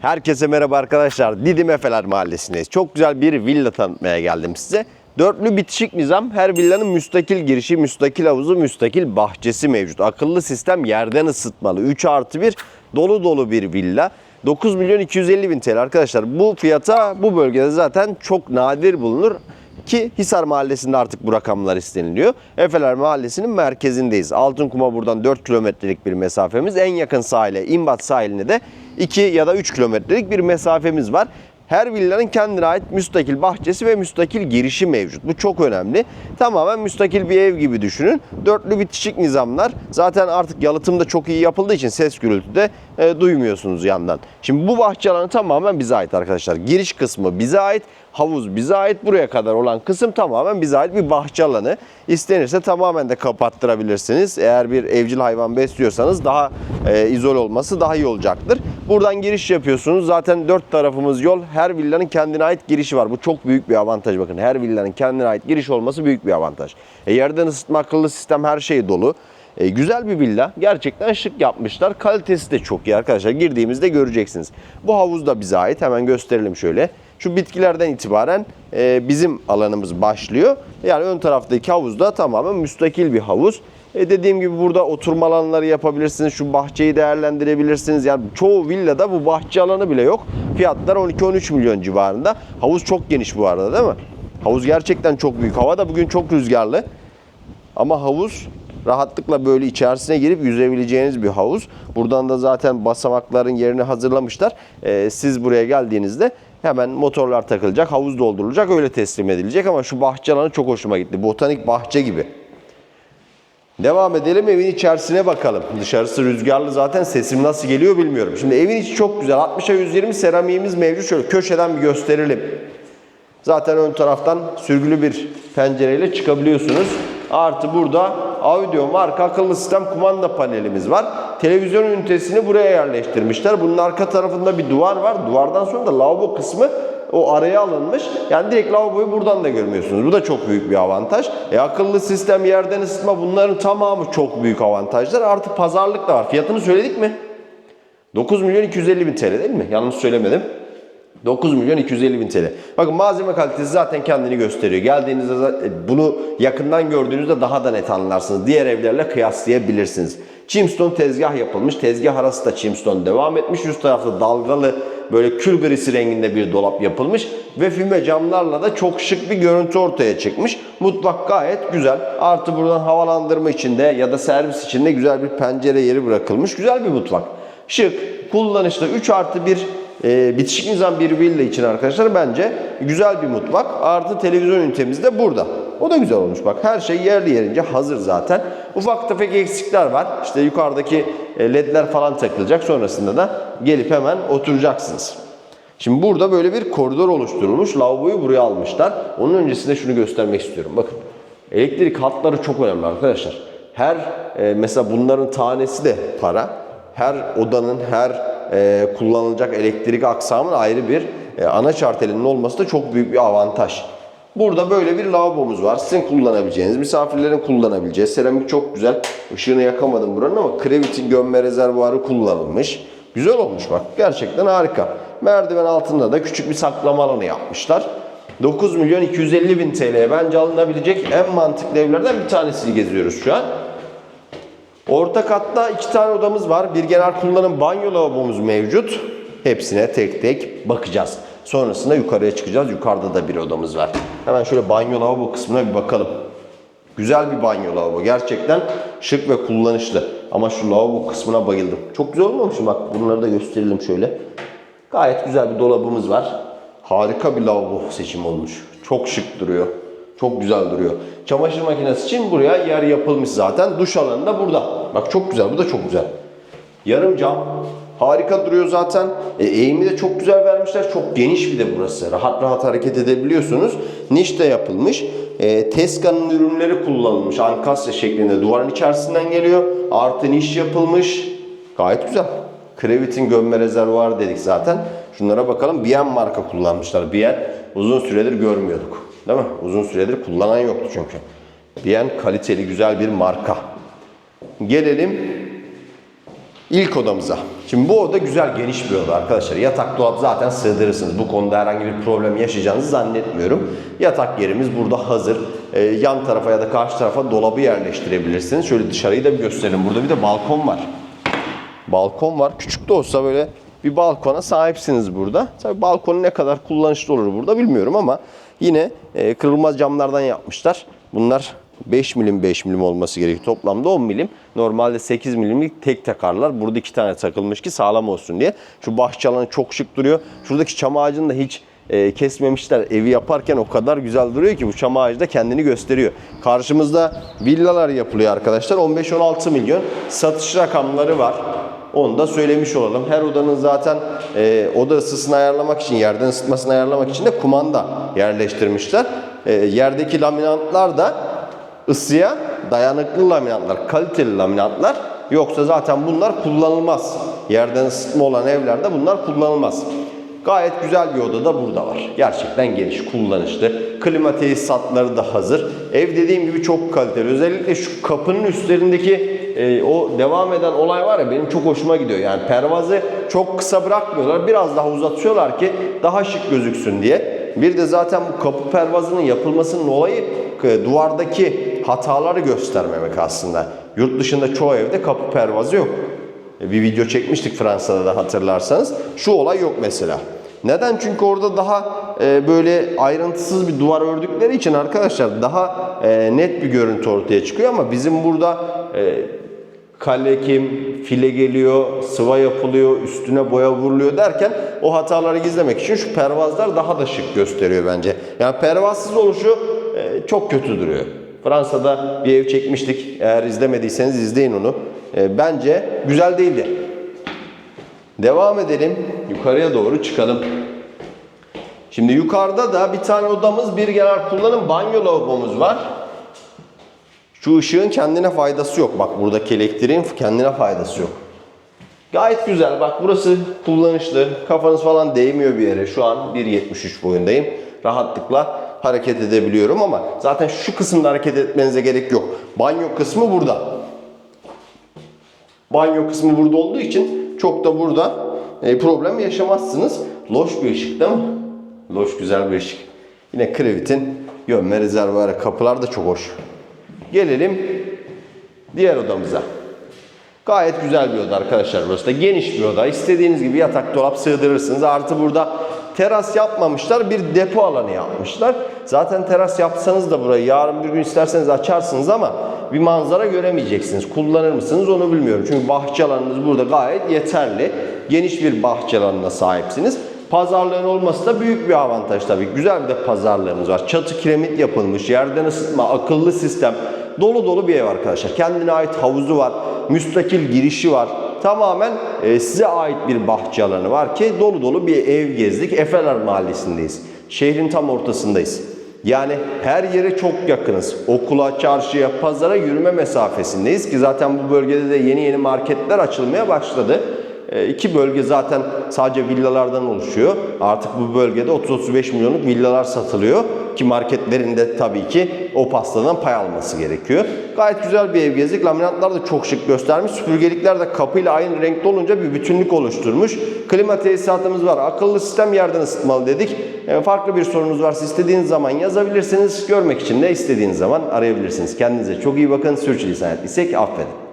Herkese merhaba arkadaşlar. Didim Efeler Mahallesi'ndeyiz. Çok güzel bir villa tanıtmaya geldim size. Dörtlü bitişik nizam. Her villanın müstakil girişi, müstakil havuzu, müstakil bahçesi mevcut. Akıllı sistem yerden ısıtmalı. 3 artı 1 dolu dolu bir villa. 9 milyon 250 bin TL arkadaşlar. Bu fiyata bu bölgede zaten çok nadir bulunur. Ki Hisar Mahallesi'nde artık bu rakamlar isteniliyor. Efeler Mahallesi'nin merkezindeyiz. Altınkum'a buradan 4 kilometrelik bir mesafemiz. En yakın sahile, İmbat sahiline de 2 ya da 3 kilometrelik bir mesafemiz var. Her villanın kendine ait müstakil bahçesi ve müstakil girişi mevcut. Bu çok önemli. Tamamen müstakil bir ev gibi düşünün. Dörtlü bitişik nizamlar. Zaten artık yalıtım da çok iyi yapıldığı için ses gürültü de e, duymuyorsunuz yandan. Şimdi bu bahçe alanı tamamen bize ait arkadaşlar. Giriş kısmı bize ait. Havuz bize ait. Buraya kadar olan kısım tamamen bize ait bir bahçe alanı. İstenirse tamamen de kapattırabilirsiniz. Eğer bir evcil hayvan besliyorsanız daha e, izol olması daha iyi olacaktır. Buradan giriş yapıyorsunuz. Zaten dört tarafımız yol. Her villanın kendine ait girişi var. Bu çok büyük bir avantaj bakın. Her villanın kendine ait giriş olması büyük bir avantaj. E, yerden ısıtma akıllı sistem her şey dolu. E, güzel bir villa. Gerçekten şık yapmışlar. Kalitesi de çok iyi arkadaşlar. Girdiğimizde göreceksiniz. Bu havuz da bize ait. Hemen gösterelim şöyle. Şu bitkilerden itibaren e, bizim alanımız başlıyor. Yani ön taraftaki havuz da tamamen müstakil bir havuz. E dediğim gibi burada oturma alanları yapabilirsiniz. Şu bahçeyi değerlendirebilirsiniz. Yani çoğu villada bu bahçe alanı bile yok. Fiyatlar 12-13 milyon civarında. Havuz çok geniş bu arada değil mi? Havuz gerçekten çok büyük. Hava da bugün çok rüzgarlı. Ama havuz rahatlıkla böyle içerisine girip yüzebileceğiniz bir havuz. Buradan da zaten basamakların yerini hazırlamışlar. Ee, siz buraya geldiğinizde hemen motorlar takılacak, havuz doldurulacak, öyle teslim edilecek. Ama şu bahçe alanı çok hoşuma gitti. Botanik bahçe gibi. Devam edelim evin içerisine bakalım. Dışarısı rüzgarlı zaten sesim nasıl geliyor bilmiyorum. Şimdi evin içi çok güzel. 60'a 120 seramiğimiz mevcut. Şöyle köşeden bir gösterelim. Zaten ön taraftan sürgülü bir pencereyle çıkabiliyorsunuz. Artı burada audio marka akıllı sistem kumanda panelimiz var. Televizyon ünitesini buraya yerleştirmişler. Bunun arka tarafında bir duvar var. Duvardan sonra da lavabo kısmı o araya alınmış. Yani direkt lavaboyu buradan da görmüyorsunuz. Bu da çok büyük bir avantaj. E, akıllı sistem, yerden ısıtma bunların tamamı çok büyük avantajlar. Artı pazarlık da var. Fiyatını söyledik mi? 9 milyon 250 bin TL değil mi? Yanlış söylemedim. 9 milyon 250 bin TL. Bakın malzeme kalitesi zaten kendini gösteriyor. Geldiğinizde zaten bunu yakından gördüğünüzde daha da net anlarsınız. Diğer evlerle kıyaslayabilirsiniz. Chimstone tezgah yapılmış. Tezgah arası da Chimstone devam etmiş. Üst tarafta dalgalı böyle kül grisi renginde bir dolap yapılmış. Ve füme camlarla da çok şık bir görüntü ortaya çıkmış. Mutfak gayet güzel. Artı buradan havalandırma içinde ya da servis içinde güzel bir pencere yeri bırakılmış. Güzel bir mutfak. Şık, kullanışlı 3 artı 1 e, bitişik nizam bir villa için arkadaşlar bence güzel bir mutfak. Artı televizyon ünitemiz de burada. O da güzel olmuş bak. Her şey yerli yerince hazır zaten. Ufak tefek eksikler var. İşte yukarıdaki e, ledler falan takılacak. Sonrasında da gelip hemen oturacaksınız. Şimdi burada böyle bir koridor oluşturulmuş. Lavaboyu buraya almışlar. Onun öncesinde şunu göstermek istiyorum. Bakın elektrik hatları çok önemli arkadaşlar. Her e, mesela bunların tanesi de para. Her odanın her e, kullanılacak elektrik aksamının ayrı bir e, ana çartelinin olması da çok büyük bir avantaj. Burada böyle bir lavabomuz var. Sizin kullanabileceğiniz, misafirlerin kullanabileceği. Seramik çok güzel. Işığını yakamadım buranın ama Krevit'in gömme rezervuarı kullanılmış. Güzel olmuş bak. Gerçekten harika. Merdiven altında da küçük bir saklama alanı yapmışlar. 9 milyon 250 bin TL'ye bence alınabilecek en mantıklı evlerden bir tanesini geziyoruz şu an. Orta katta iki tane odamız var. Bir genel kullanım banyo lavabomuz mevcut. Hepsine tek tek bakacağız. Sonrasında yukarıya çıkacağız. Yukarıda da bir odamız var. Hemen şöyle banyo lavabo kısmına bir bakalım. Güzel bir banyo lavabo. Gerçekten şık ve kullanışlı. Ama şu lavabo kısmına bayıldım. Çok güzel olmamış mı? Bak bunları da gösterelim şöyle. Gayet güzel bir dolabımız var. Harika bir lavabo seçimi olmuş. Çok şık duruyor. Çok güzel duruyor. Çamaşır makinesi için buraya yer yapılmış zaten. Duş alanı da burada. Bak çok güzel. Bu da çok güzel. Yarım cam. Harika duruyor zaten. E, eğimi de çok güzel vermişler. Çok geniş bir de burası. Rahat rahat hareket edebiliyorsunuz. Niş de yapılmış. E, Teska'nın ürünleri kullanılmış. Ankasya şeklinde duvarın içerisinden geliyor. Artı niş yapılmış. Gayet güzel. Krevit'in gömme rezervuarı dedik zaten. Şunlara bakalım. Bien marka kullanmışlar. Bien uzun süredir görmüyorduk. Değil mi? Uzun süredir kullanan yoktu çünkü. Bien kaliteli güzel bir marka. Gelelim İlk odamıza. Şimdi bu oda güzel geniş bir oda arkadaşlar. Yatak dolap zaten sığdırırsınız. Bu konuda herhangi bir problem yaşayacağınızı zannetmiyorum. Yatak yerimiz burada hazır. Ee, yan tarafa ya da karşı tarafa dolabı yerleştirebilirsiniz. Şöyle dışarıyı da bir gösterelim. Burada bir de balkon var. Balkon var. Küçük de olsa böyle bir balkona sahipsiniz burada. Tabii balkonu ne kadar kullanışlı olur burada bilmiyorum ama yine e, kırılmaz camlardan yapmışlar. Bunlar 5 milim 5 milim olması gerekiyor. Toplamda 10 milim. Normalde 8 milimlik tek takarlar. Burada iki tane takılmış ki sağlam olsun diye. Şu bahçe alanı çok şık duruyor. Şuradaki çam ağacını da hiç e, kesmemişler. Evi yaparken o kadar güzel duruyor ki bu çam ağacı da kendini gösteriyor. Karşımızda villalar yapılıyor arkadaşlar. 15-16 milyon satış rakamları var. Onu da söylemiş olalım. Her odanın zaten e, oda ısısını ayarlamak için, yerden ısıtmasını ayarlamak için de kumanda yerleştirmişler. E, yerdeki laminatlar da ısıya dayanıklı laminatlar, kaliteli laminatlar. Yoksa zaten bunlar kullanılmaz. Yerden ısıtma olan evlerde bunlar kullanılmaz. Gayet güzel bir oda da burada var. Gerçekten geniş, kullanışlı. Klima tesisatları da hazır. Ev dediğim gibi çok kaliteli. Özellikle şu kapının üstlerindeki e, o devam eden olay var ya benim çok hoşuma gidiyor. Yani pervazı çok kısa bırakmıyorlar. Biraz daha uzatıyorlar ki daha şık gözüksün diye. Bir de zaten bu kapı pervazının yapılmasının olayı e, duvardaki hataları göstermemek aslında. Yurt dışında çoğu evde kapı pervazı yok. E, Bir video çekmiştik Fransa'da da hatırlarsanız. Şu olay yok mesela. Neden? Çünkü orada daha e, böyle ayrıntısız bir duvar ördükleri için arkadaşlar daha e, net bir görüntü ortaya çıkıyor ama bizim burada e, kalekim, file geliyor, sıva yapılıyor, üstüne boya vuruluyor derken o hataları gizlemek için şu pervazlar daha da şık gösteriyor bence. Yani pervazsız oluşu çok kötü duruyor. Fransa'da bir ev çekmiştik. Eğer izlemediyseniz izleyin onu. E, bence güzel değildi. Devam edelim. Yukarıya doğru çıkalım. Şimdi yukarıda da bir tane odamız, bir genel kullanım banyo lavabomuz var. Şu ışığın kendine faydası yok. Bak buradaki elektriğin kendine faydası yok. Gayet güzel. Bak burası kullanışlı. Kafanız falan değmiyor bir yere. Şu an 1.73 boyundayım. Rahatlıkla hareket edebiliyorum ama zaten şu kısımda hareket etmenize gerek yok. Banyo kısmı burada. Banyo kısmı burada olduğu için çok da burada e, problem yaşamazsınız. Loş bir ışık değil mi? Loş güzel bir ışık. Yine Krevit'in yönme rezervuarı. Kapılar da çok hoş. Gelelim diğer odamıza. Gayet güzel bir oda arkadaşlar burası da. Geniş bir oda. İstediğiniz gibi yatak dolap sığdırırsınız. Artı burada teras yapmamışlar. Bir depo alanı yapmışlar. Zaten teras yapsanız da burayı yarın bir gün isterseniz açarsınız ama bir manzara göremeyeceksiniz. Kullanır mısınız onu bilmiyorum. Çünkü bahçe alanınız burada gayet yeterli. Geniş bir bahçe alanına sahipsiniz. Pazarlığın olması da büyük bir avantaj tabii. Güzel bir de pazarlığımız var. Çatı kiremit yapılmış, yerden ısıtma, akıllı sistem. Dolu dolu bir ev arkadaşlar. Kendine ait havuzu var, müstakil girişi var. Tamamen e, size ait bir bahçe alanı var ki dolu dolu bir ev gezdik. Efeler Mahallesi'ndeyiz. Şehrin tam ortasındayız. Yani her yere çok yakınız. Okula, çarşıya, pazara yürüme mesafesindeyiz ki zaten bu bölgede de yeni yeni marketler açılmaya başladı. E, iki bölge zaten sadece villalardan oluşuyor. Artık bu bölgede 30-35 milyonluk villalar satılıyor. Ki marketlerinde tabii ki o pastadan pay alması gerekiyor. Gayet güzel bir ev gezdik. Laminatlar da çok şık göstermiş. Süpürgelikler de kapıyla aynı renkte olunca bir bütünlük oluşturmuş. Klima tesisatımız var. Akıllı sistem yerden ısıtmalı dedik. E, farklı bir sorunuz varsa istediğiniz zaman yazabilirsiniz. Görmek için de istediğiniz zaman arayabilirsiniz. Kendinize çok iyi bakın. Sürçülisan ettiysek affedin.